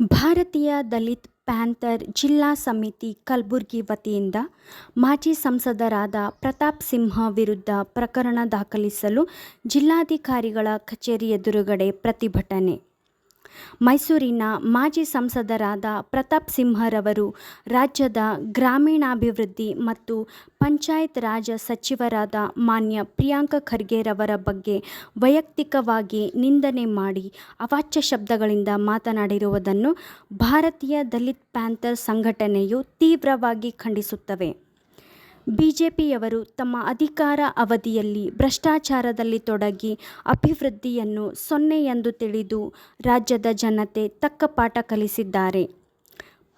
ಭಾರತೀಯ ದಲಿತ್ ಪ್ಯಾಂಥರ್ ಜಿಲ್ಲಾ ಸಮಿತಿ ಕಲಬುರಗಿ ವತಿಯಿಂದ ಮಾಜಿ ಸಂಸದರಾದ ಪ್ರತಾಪ್ ಸಿಂಹ ವಿರುದ್ಧ ಪ್ರಕರಣ ದಾಖಲಿಸಲು ಜಿಲ್ಲಾಧಿಕಾರಿಗಳ ಕಚೇರಿ ಎದುರುಗಡೆ ಪ್ರತಿಭಟನೆ. ಮೈಸೂರಿನ ಮಾಜಿ ಸಂಸದರಾದ ಪ್ರತಾಪ್ ಸಿಂಹರವರು ರಾಜ್ಯದ ಗ್ರಾಮೀಣಾಭಿವೃದ್ಧಿ ಮತ್ತು ಪಂಚಾಯತ್ ರಾಜ್ ಸಚಿವರಾದ ಮಾನ್ಯ ಪ್ರಿಯಾಂಕ ಖರ್ಗೆರವರ ಬಗ್ಗೆ ವೈಯಕ್ತಿಕವಾಗಿ ನಿಂದನೆ ಮಾಡಿ ಅವಾಚ್ಯ ಶಬ್ದಗಳಿಂದ ಮಾತನಾಡಿರುವುದನ್ನು ಭಾರತೀಯ ದಲಿತ್ ಪ್ಯಾಂಥರ್ ಸಂಘಟನೆಯು ತೀವ್ರವಾಗಿ ಖಂಡಿಸುತ್ತವೆ. ಬಿಜೆಪಿಯವರು ತಮ್ಮ ಅಧಿಕಾರ ಅವಧಿಯಲ್ಲಿ ಭ್ರಷ್ಟಾಚಾರದಲ್ಲಿ ತೊಡಗಿ ಅಭಿವೃದ್ಧಿಯನ್ನು ಸೊನ್ನೆ ಎಂದು ತಿಳಿದು ರಾಜ್ಯದ ಜನತೆ ತಕ್ಕ ಪಾಠ ಕಲಿಸಿದ್ದಾರೆ.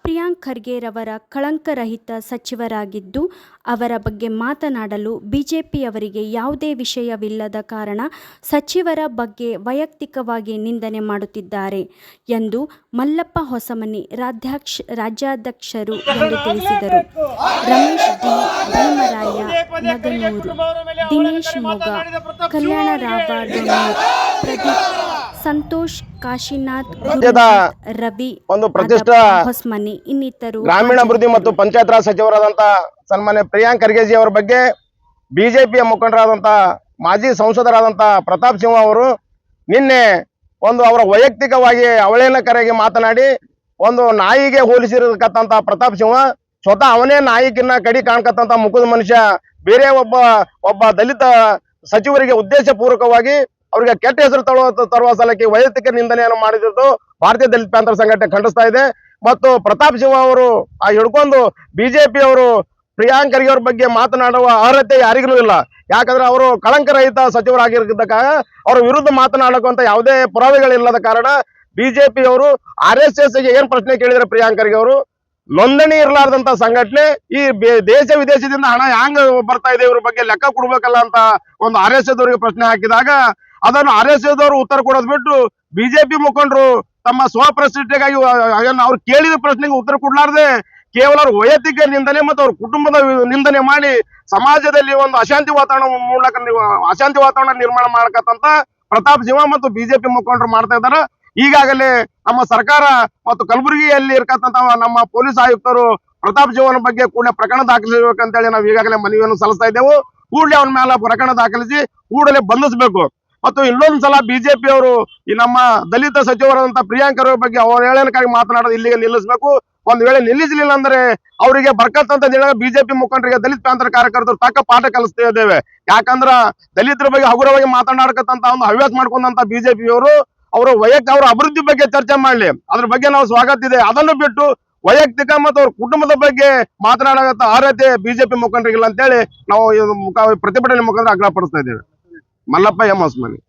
ಪ್ರಿಯಾಂಕ್ ಖರ್ಗೆರವರ ಕಳಂಕರಹಿತ ಸಚಿವರಾಗಿದ್ದು, ಅವರ ಬಗ್ಗೆ ಮಾತನಾಡಲು ಬಿಜೆಪಿಯವರಿಗೆ ಯಾವುದೇ ವಿಷಯವಿಲ್ಲದ ಕಾರಣ ಸಚಿವರ ಬಗ್ಗೆ ವೈಯಕ್ತಿಕವಾಗಿ ನಿಂದನೆ ಮಾಡುತ್ತಿದ್ದಾರೆ ಎಂದು ಮಲ್ಲಪ್ಪ ಹೊಸಮನಿ ರಾಧ್ಯಾಕ್ಷ ರಾಜ್ಯಾಧ್ಯಕ್ಷರು ಎಂದು ತಿಳಿಸಿದರು. ರಮೇಶ್ ಡಿ. ನಗನೂರು ದಿನೇಶ್ ಮೊಗ ಕಲ್ಯಾಣ ರಾವ ಡೊಣ್ಣೂರ್, ಪ್ರದೀಪ್ ಸಂತೋಷ್ ಕಾಶಿನಾಥ್ ರವಿ ಒಂದು ಪ್ರತಿಷ್ಠ ಹೊಸ್ಮನಿ ಇನ್ನಿತರು ಗ್ರಾಮೀಣಾಭಿವೃದ್ಧಿ ಮತ್ತು ಪಂಚಾಯತ್ ರಾಜ್ ಸಚಿವರಾದಂತ ಸನ್ಮಾನ್ಯ ಪ್ರಿಯಾಂಕ್ ಖರ್ಗೆಜಿ ಅವರ ಬಗ್ಗೆ ಬಿಜೆಪಿಯ ಮುಖಂಡರಾದಂತ ಮಾಜಿ ಸಂಸದರಾದಂತ ಪ್ರತಾಪ್ ಸಿಂಹ ಅವರು ನಿನ್ನೆ ಒಂದು ಅವರ ವೈಯಕ್ತಿಕವಾಗಿ ಅವಳೇನ ಕರೆಗೆ ಮಾತನಾಡಿ ಒಂದು ನಾಯಿಗೆ ಹೋಲಿಸಿರತಕ್ಕಂತಹ ಪ್ರತಾಪ್ ಸಿಂಹ ಸ್ವತಃ ಅವನೇ ನಾಯಕಿನ ಕಡಿ ಕಾಣ್ಕತ್ತಂತ ಮುಖದ ಮನುಷ್ಯ ಬೇರೆ ಒಬ್ಬ ಒಬ್ಬ ದಲಿತ ಸಚಿವರಿಗೆ ಉದ್ದೇಶ ಪೂರ್ವಕವಾಗಿ ಅವರಿಗೆ ಕೆಟ್ಟ ಹೆಸರು ತರುವ ತರುವ ಸಲಕ್ಕೆ ವೈಯಕ್ತಿಕ ನಿಂದನೆಯನ್ನು ಮಾಡಿದ್ದು ಭಾರತೀಯ ದಲಿತ ಪ್ಯಾಂತರ ಸಂಘಟನೆ ಖಂಡಿಸ್ತಾ ಇದೆ. ಮತ್ತು ಪ್ರತಾಪ್ ಶಿವ ಅವರು ಆ ಹಿಡ್ಕೊಂಡು ಬಿಜೆಪಿ ಅವರು ಪ್ರಿಯಾಂಕ್ ಖರ್ಗೆ ಅವ್ರ ಬಗ್ಗೆ ಮಾತನಾಡುವ ಅರ್ಹತೆ ಯಾರಿಗೂ ಇಲ್ಲ. ಯಾಕಂದ್ರೆ ಅವರು ಕಳಂಕರಹಿತ ಸಚಿವರಾಗಿರ್ತಕ್ಕ ಅವರ ವಿರುದ್ಧ ಮಾತನಾಡಕ್ಕಂತ ಯಾವುದೇ ಪುರಾವೆಗಳಿಲ್ಲದ ಕಾರಣ ಬಿಜೆಪಿ ಅವರು ಆರ್ ಎಸ್ ಎಸ್ಗೆ ಏನ್ ಪ್ರಶ್ನೆ ಕೇಳಿದ್ರೆ ಪ್ರಿಯಾಂಕ್ ಖರ್ಗೆ ಅವರು? ನೋಂದಣಿ ಇರಲಾರ್ದಂತ ಸಂಘಟನೆ ಈ ದೇಶ ವಿದೇಶದಿಂದ ಹಣ ಹ್ಯಾಂಗ ಬರ್ತಾ ಇದೆ ಇವ್ರ ಬಗ್ಗೆ ಲೆಕ್ಕ ಕೊಡ್ಬೇಕಲ್ಲ ಅಂತ ಒಂದು ಆರ್ ಎಸ್ ಪ್ರಶ್ನೆ ಹಾಕಿದಾಗ, ಅದನ್ನು ಆರ್ ಎಸ್ ಎಸ್ ಉತ್ತರ ಕೊಡೋದ್ ಬಿಟ್ಟು ಬಿಜೆಪಿ ಮುಖಂಡರು ತಮ್ಮ ಅದನ್ನ ಅವ್ರು ಕೇಳಿದ ಪ್ರಶ್ನೆಗೆ ಉತ್ತರ ಕೊಡ್ಲಾರ್ದೆ ಕೇವಲ ಅವ್ರ ವೈಯಕ್ತಿಕ ನಿಂದನೆ ಮತ್ತು ಅವ್ರ ಕುಟುಂಬದ ನಿಂದನೆ ಮಾಡಿ ಸಮಾಜದಲ್ಲಿ ಒಂದು ಅಶಾಂತಿ ವಾತಾವರಣ ಮೂಲಕ ಅಶಾಂತಿ ವಾತಾವರಣ ನಿರ್ಮಾಣ ಮಾಡಕತ್ತಂತ ಪ್ರತಾಪ್ ಸಿಂಹ ಮತ್ತು ಬಿಜೆಪಿ ಮುಖಂಡರು ಮಾಡ್ತಾ ಇದ್ದಾರೆ. ಈಗಾಗಲೇ ನಮ್ಮ ಸರ್ಕಾರ ಮತ್ತು ಕಲಬುರಗಿಯಲ್ಲಿ ಇರ್ತಕ್ಕಂಥ ನಮ್ಮ ಪೊಲೀಸ್ ಆಯುಕ್ತರು ಪ್ರತಾಪ್ ಜೀವನ ಬಗ್ಗೆ ಕೂಡಲೇ ಪ್ರಕರಣ ದಾಖಲಿಸಬೇಕಂತೇಳಿ ನಾವು ಈಗಾಗಲೇ ಮನವಿಯನ್ನು ಸಲ್ಲಿಸ್ತಾ ಇದ್ದೆವು. ಕೂಡಲೇ ಅವನ ಮೇಲೆ ಪ್ರಕರಣ ದಾಖಲಿಸಿ ಕೂಡಲೇ ಬಂಧಿಸಬೇಕು. ಮತ್ತು ಇನ್ನೊಂದು ಸಲ ಬಿಜೆಪಿ ಅವರು ಈ ನಮ್ಮ ದಲಿತ ಸಚಿವರಾದಂತ ಪ್ರಿಯಾಂಕರ ಬಗ್ಗೆ ಅವರ ಹೇಳನಕಾಗಿ ಮಾತನಾಡೋದು ಇಲ್ಲಿಗೆ ನಿಲ್ಲಿಸಬೇಕು. ಒಂದು ವೇಳೆ ನಿಲ್ಲಿಸಲಿಲ್ಲ ಅಂದ್ರೆ ಅವರಿಗೆ ಬರ್ಕತ್ತಂತ ದಿನ ಬಿಜೆಪಿ ಮುಖಂಡರಿಗೆ ದಲಿತ ಪ್ಯಾಂತರ ಕಾರ್ಯಕರ್ತರು ತಕ್ಕ ಪಾಠ ಕಲಿಸ್ತಾ ಇದ್ದೇವೆ ಯಾಕಂದ್ರ ದಲಿತರ ಬಗ್ಗೆ ಹಗುರವಾಗಿ ಮಾತನಾಡಕತ್ತಂತ ಒಂದು ಹವ್ಯಾಸ ಮಾಡ್ಕೊಂಡಂತ ಬಿಜೆಪಿ ಅವರು ವೈಯಕ್ತಿಕ ಅವರ ಅಭಿವೃದ್ಧಿ ಬಗ್ಗೆ ಚರ್ಚೆ ಮಾಡಲಿ. ಅದ್ರ ಬಗ್ಗೆ ನಾವು ಸ್ವಾಗತ ಇದೆ. ಅದನ್ನು ಬಿಟ್ಟು ವೈಯಕ್ತಿಕ ಮತ್ತು ಅವ್ರ ಕುಟುಂಬದ ಬಗ್ಗೆ ಮಾತನಾಡಕತ್ತ ಅರ್ಹತೆ ಬಿಜೆಪಿ ಮುಖಂಡರಿಗಿಲ್ಲ ಅಂತೇಳಿ ನಾವು ಪ್ರತಿಭಟನೆ ಮುಖಾಂತರ ಆಗ್ರಹಪಡಿಸ್ತಾ ಇದ್ದೇವೆ. ಮಲ್ಲಪ್ಪ ಎಂ ಹೊಸ್ಮನಿ